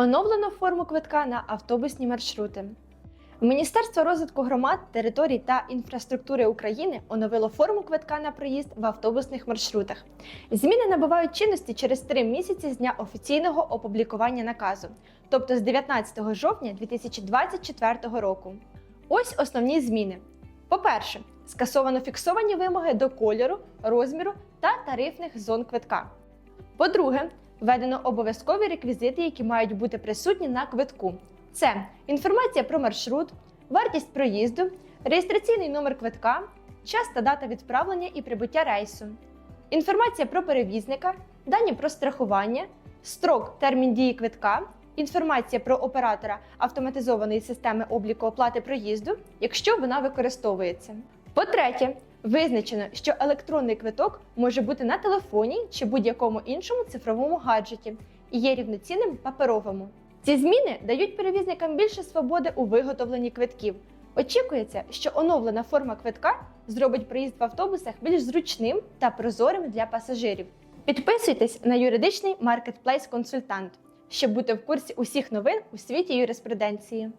Оновлено форму квитка на автобусні маршрути. Міністерство розвитку громад, територій та інфраструктури України оновило форму квитка на проїзд в автобусних маршрутах. Зміни набувають чинності через три місяці з дня офіційного опублікування наказу, тобто з 19 жовтня 2024 року. Ось основні зміни. По-перше, скасовано фіксовані вимоги до кольору, розміру та тарифних зон квитка. По-друге, введено обов'язкові реквізити, які мають бути присутні на квитку. Це інформація про маршрут, вартість проїзду, реєстраційний номер квитка, час та дата відправлення і прибуття рейсу, інформація про перевізника, дані про страхування, строк термін дії квитка, інформація про оператора автоматизованої системи обліку оплати проїзду, якщо вона використовується. По-третє, визначено, що електронний квиток може бути на телефоні чи будь-якому іншому цифровому гаджеті і є рівноцінним паперовому. Ці зміни дають перевізникам більше свободи у виготовленні квитків. Очікується, що оновлена форма квитка зробить проїзд в автобусах більш зручним та прозорим для пасажирів. Підписуйтесь на юридичний маркетплейс консультант, щоб бути в курсі усіх новин у світі юриспруденції.